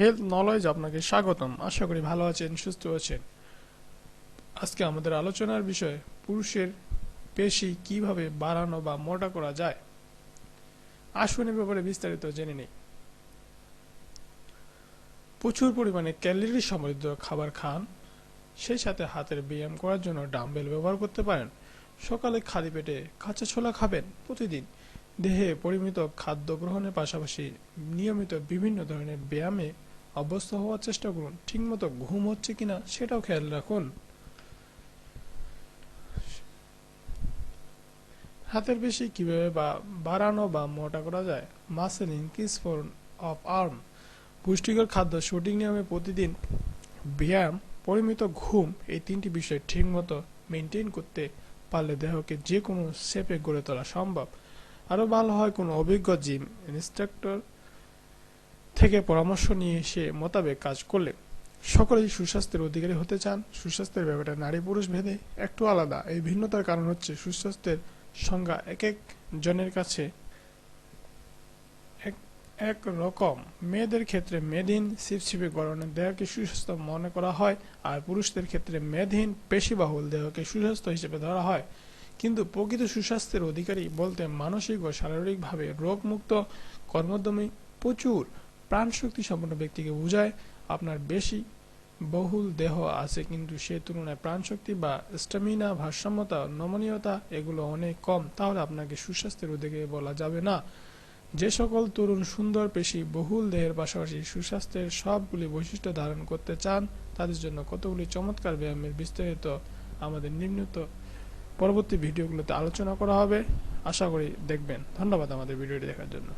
Health, knowledge আপনাকে স্বাগতম। আশা করি ভালো আছেন, সুস্থ আছেন। আজকে আমাদের আলোচনার বিষয়, পুরুষের পেশি কীভাবে বাড়ানো বা মোটা করা যায়? আসুন এ ব্যাপারে বিস্তারিত জেনে নেই। প্রচুর পরিমাণে ক্যালোরি সমৃদ্ধ খাবার খান। সেই সাথে হাতের ব্যায়াম করার জন্য ডাম্বেল ব্যবহার করতে পারেন। সকালে খালি পেটে কাঁচা ছোলা খাবেন প্রতিদিন। দেহে পরিমিত খাদ্য গ্রহণের পাশাপাশি নিয়মিত বিভিন্ন ধরনের ব্যায়ামে অভ্যস্ত হওয়ার চেষ্টা করুন। ঠিকমতো ঘুম হচ্ছে কিনা সেটাও খেয়াল রাখুন। হাতের পেশি কীভাবে বা বাড়ানো বা মোটা করা যায়? Muscle increase for of arm. পুষ্টিকর খাদ্য সঠিক নিয়মে প্রতিদিন ব্যায়াম, পরিমিত ঘুম, এই তিনটি বিষয় ঠিকমতো মেনটেন করতে পারলে দেহকে যে কোনো শেপে গড়ে তোলা সম্ভব। আরও ভালো হয় কোনো অভিজ্ঞ জিম ইনস্ট্রাক্টর থেকে পরামর্শ নিয়ে সে মোতাবেক কাজ করলে সকলেই সুস্বাস্থ্যের অধিকারী হতে চান। সুস্বাস্থ্যের ব্যাপারটা নারী পুরুষ ভেদে একটু আলাদা। এই ভিন্নতার কারণ হচ্ছে সুস্বাস্থ্যের সংজ্ঞা এক এক জনের কাছে এক এক রকম। মেয়েদের ক্ষেত্রে মেদহীন শিবশিবে গড়নের দেহকে সুস্বাস্থ্য মনে করা হয় আর পুরুষদের ক্ষেত্রে মেদহীন পেশিবাহুল দেহকে সুস্বাস্থ্য হিসেবে ধরা হয়। কিন্তু প্রকৃত সুস্বাস্থ্যের অধিকারী বলতে মানসিক ও শারীরিকভাবে রোগমুক্ত, কর্মোদ্যমী প্রচুর। প্রাণশক্তি সম্পন্ন ব্যক্তিকে বোঝায়, আপনার বেশি বহুল দেহ আছে, কিন্তু সে তুলনায় প্রাণশক্তি বা স্টামিনা ভারসাম্যতা, নমনীয়তা এগুলো অনেক কম, তাহলে আপনাকে সুস্বাস্থ্যের অধিকারী বলা যাবে না। যে সকল তরুণ সুন্দর পেশি বহুল দেহের পাশাপাশি সুস্বাস্থ্যের সবগুলি বৈশিষ্ট্য ধারণ করতে চান, তাদের জন্য কতগুলি চমৎকার ব্যায়ামের বিস্তারিত আমাদের নিম্নত পরবর্তী ভিডিওগুলোতে আলোচনা করা হবে। আশা করি দেখবেন। ধন্যবাদ আমাদের ভিডিওটি দেখার জন্য।